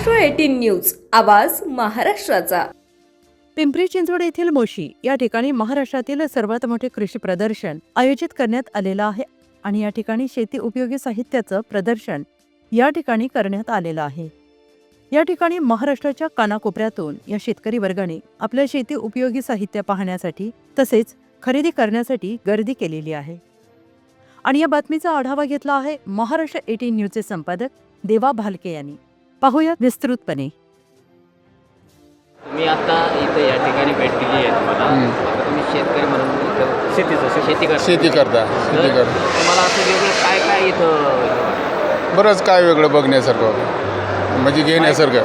News आवाज महाराष्ट्राचा. पिंपरी चिंचवड येथील मोशी या ठिकाणी महाराष्ट्रातील सर्वात मोठे कृषी प्रदर्शन आयोजित करण्यात आलेलं आहे आणि या ठिकाणी शेती उपयोगी साहित्याचं प्रदर्शन या ठिकाणी करण्यात आलेलं आहे. या ठिकाणी महाराष्ट्राच्या कानाकोपऱ्यातून या शेतकरी वर्गाने आपल्या शेती उपयोगी साहित्य पाहण्यासाठी तसेच खरेदी करण्यासाठी गर्दी केलेली आहे. आणि या बातमीचा आढावा घेतला आहे महाराष्ट्र एटीन न्यूजचे संपादक देवा भालके यांनी. पाहूयात विस्तृतपणे. तुम्ही आता इथं या ठिकाणी भेट दिली आहे तुम्हाला. आता तुम्ही शेतकरी म्हणून इथं शेतीचं शेती करता. शेती करता. शेती करता. तुम्हाला असं वेगळं काय काय इथं? बरंच काय वेगळं बघण्यासारखं. म्हणजे घेण्यासारखं.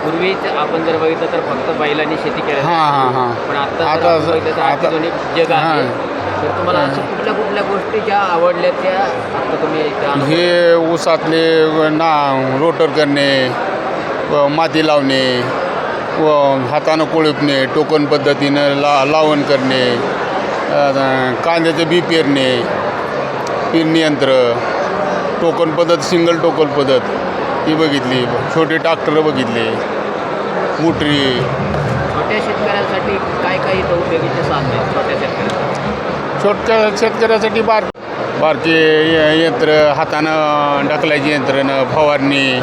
पूर्वी आपण जर बघितलं तर फक्त बैलांनी शेती केली हां हां हां. पण आता आता आपण बघितलं तर आता- आधुनिक जग आहे. हां. तर तुम्हाला अशा कुठल्या कुठल्या गोष्टी ज्या आवडल्या त्या आता तुम्ही हे ऊसातले ना रोटर करणे व माती लावणे व हातानं कोळपणे टोकन पद्धतीनं ला लावण करणे अं, कांद्याचे बी पेरणे पेरणी यंत्र टोकन पद्धत सिंगल टोकन पद्धत ही बघितली छोटे ट्रॅक्टर बघितले मोटरी. छोट्या शेतकऱ्यांसाठी काय काय इथं उपयोगीचे साधन आहेत? छोट्या शेतकऱ्यांसाठी. छोट्या शेतकऱ्यासाठी बार बारके य- यंत्र हातानं ढकलायची यंत्रणं फवारणी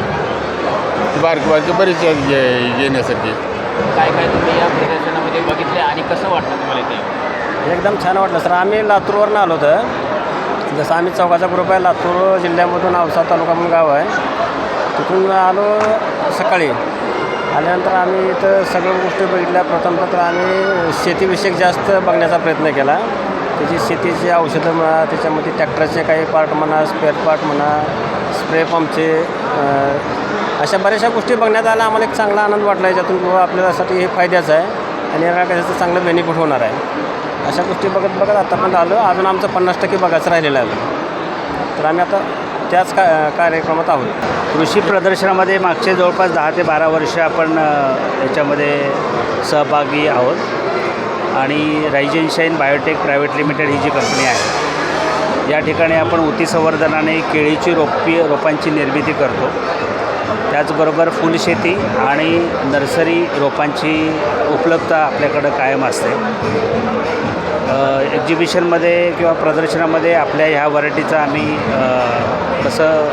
बारके बारके बरेच ये- येण्यासाठी काय काय तुम्ही या प्रदर्शनामध्ये बघितले आणि कसं वाटतं तुम्हाला ते? एकदम छान वाटलं सर. आम्ही लातूरवरून आलो होतं. जसं आम्ही चौकाचा ग्रुप आहे लातूर जिल्ह्यामधून औसा तालुका म्हणून गाव आहे. तिथून आलो सकाळी. आल्यानंतर आम्ही इथं सगळ्या गोष्टी बघितल्या. प्रथमतः तर आम्ही शेतीविषयक जास्त बघण्याचा प्रयत्न केला. त्याची शेतीची औषधं म्हणा त्याच्यामध्ये ट्रॅक्टरचे काही पार्ट म्हणा स्पेअर पार्ट म्हणा स्प्रे पंपचे अशा बऱ्याचशा गोष्टी बघण्यात आल्या. आम्हाला एक चांगला आनंद वाटला याच्यातून किंवा आपल्यासाठी हे फायद्याचं आहे आणि याला त्याचं चांगलं बेनिफिट होणार आहे. अशा गोष्टी बघत बघत आता पण आलो. अजून आमचं पन्नास टक्के बघायचं राहिलेलं आहे. तर आम्ही आता त्याच का कार्यक्रमात आहोत. कृषी प्रदर्शनामध्ये मागचे जवळपास दहा ते बारा वर्ष आपण याच्यामध्ये सहभागी आहोत. आणि Raizen Shine Biotech private limited ही जी कंपनी आहे या ठिकाणी आपण उतीसंवर्धनाने केळीची रोपी रोपांची निर्मिती करतो. त्याचबरोबर फुलशेती आणि नर्सरी रोपांची उपलब्धता आपल्याकडं कायम असते. एक्झिबिशनमध्ये किंवा प्रदर्शनामध्ये आपल्या ह्या व्हरायटीचं आम्ही कसं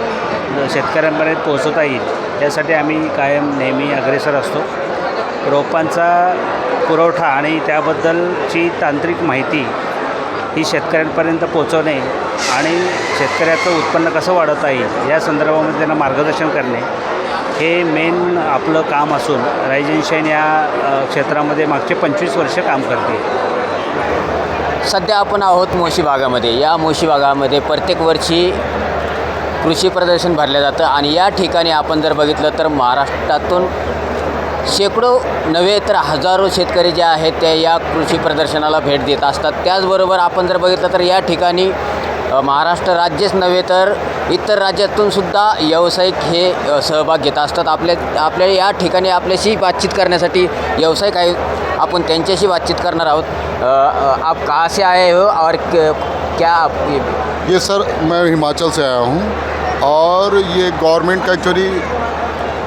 शेतकऱ्यांपर्यंत पोहोचवता येईल यासाठी आम्ही कायम नेहमी अग्रेसर असतो. रोपांचा पुरवठा आणि त्याबद्दलची तांत्रिक माहिती ही शेतकऱ्यांपर्यंत पोचवणे आणि शेतकऱ्याचं उत्पन्न कसं वाढवता येईल या संदर्भामध्ये त्यांना मार्गदर्शन करणे हे मेन आपलं काम असून रायजन या क्षेत्रामध्ये मागचे पंचवीस वर्ष काम करते. सध्या आपण आहोत मोशी भागामध्ये. या मोशी भागामध्ये प्रत्येक वर्षी कृषी प्रदर्शन भरलं जातं आणि या ठिकाणी आपण जर बघितलं तर महाराष्ट्रातून शेकडो नव्हे तर हजारो शेतकरी जे आहेत ते या कृषी प्रदर्शनाला भेट देत असतात. त्याचबरोबर आपण जर बघितलं तर या ठिकाणी महाराष्ट्र राज्यच नव्हे तर इतर राज्यातून सुद्धा व्यावसायिक हे सहभाग घेत असतात. आपल्या आपल्या या ठिकाणी आपल्याशी बातचीत करण्यासाठी व्यावसायिक आहेत आपण त्यांच्याशी बातचीत करणार आहोत. आप कहाँ से आए हो और क- क्या आप ये- ये सर मैं हिमाचल से आया हूँ और ये गवर्नमेंट का एक्चुअली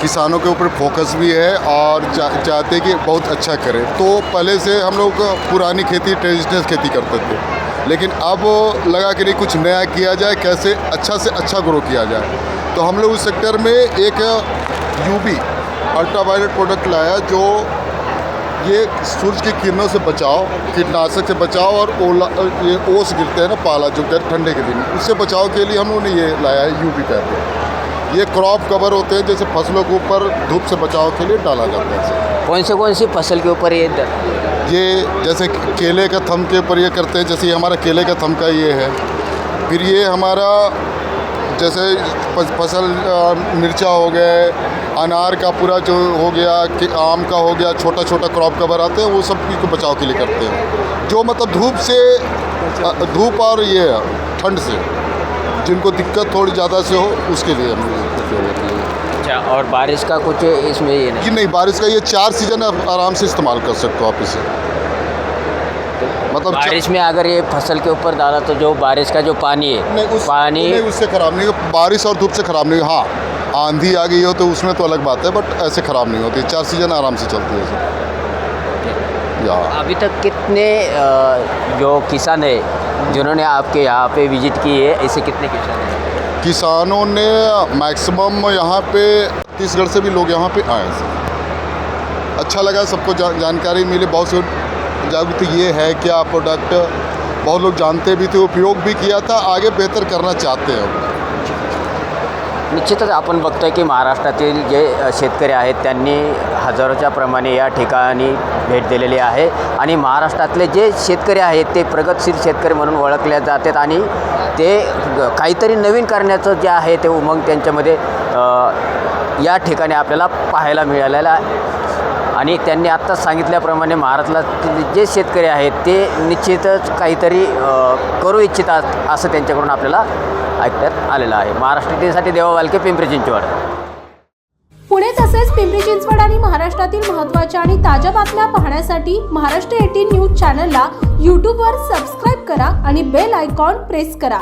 किसानों के ऊपर फोकस भी है और चा, चाहते कि बहुत अच्छा करें। तो पहले से हम लोग पुरानी खेती ट्रेडिशनल खेती करते थे। लेकिन अब लगा कि नहीं कुछ नया किया जाए कैसे अच्छा से अच्छा ग्रो किया जाए। तो हम लोग उस सेक्टर में एक यूबी अल्ट्रावायलेट प्रोडक्ट लाया जो ये सूरज की किरणों से बचाओ कीटनाशक से बचाओ और ओला ये ओस गिरते हैं ना पाला जो ठंडे के दिन उससे बचाव के लिए हम लोगों ने ये लाया है यूवी पैर ये क्रॉप कवर होते हैं जैसे फ़सलों के ऊपर धूप से बचाव के लिए डाला जाता है कौन से कौन सी फ़सल के ऊपर ये द- ये जैसे केले का थम के ऊपर ये करते हैं जैसे ये हमारा केले का थम का ये है। फिर ये हमारा जैसे फ़सल मिर्चा हो गए अनार का पूरा जो हो गया कि आम का हो गया छोटा छोटा क्रॉप कवर आते हैं वो सबको बचाव के लिए करते हैं। जो मतलब धूप से धूप और ये ठंड से। जिनको दिक्कत थोड़ी ज़्यादा से हो उसके लिए हम है। अच्छा और बारिश का कुछ इसमें ये नहीं? कि नहीं बारिश का ये चार सीज़न आप आराम से इस्तेमाल कर सकते हो आप इसे। मतलब बारिश में अगर ये फ़सल के ऊपर डाला तो जो बारिश का जो पानी है नहीं उस पानी नहीं उससे ख़राब नहीं बारिश और धूप से ख़राब नहीं हाँ आंधी आ गई हो तो उसमें तो अलग बात है बट ऐसे ख़राब नहीं होती। चार सीज़न आराम से चलती है। या अभी तक कितने जो किसान है जिन्होंने आपके यहाँ पे विज़िट की है ऐसे कितने किसान हैं? किसानों ने मैक्सिमम यहाँ पे छत्तीसगढ़ से भी लोग यहाँ पे आए सर अच्छा लगा सबको जा, जानकारी मिली। बहुत से जागरूकता ये है कि आप प्रोडक्ट बहुत लोग जानते भी थे उपयोग भी किया था आगे बेहतर करना चाहते हैं। निश्चितच आपण बघतोय की महाराष्ट्रातील जे शेतकरी आहेत त्यांनी हजारोच्या प्रमाणे या ठिकाणी भेट दिलेली आहे. आणि महाराष्ट्रातले जे शेतकरी आहेत ते प्रगतशील शेतकरी म्हणून ओळखले जातात आणि ते काहीतरी नवीन करण्याचं जे आहे ते उमंग त्यांच्यामध्ये या ठिकाणी आपल्याला पाहायला मिळालेलं आहे. आणि त्यांनी आत्ताच सांगितल्याप्रमाणे महाराष्ट्रातले जे शेतकरी आहेत ते निश्चितच काहीतरी करू इच्छितात असं त्यांच्याकडून आपल्याला ऐकण्यात आलेलं आहे. महाराष्ट्र टीमसाठी देवा वालके पिंपरी चिंचवड. पुणे तसेच पिंपरी चिंचवड आणि महाराष्ट्रातील महत्त्वाच्या आणि ताज्या बातम्या पाहण्यासाठी महाराष्ट्र एटीन न्यूज चॅनलला यूट्यूबवर सबस्क्राईब करा आणि बेल आयकॉन प्रेस करा.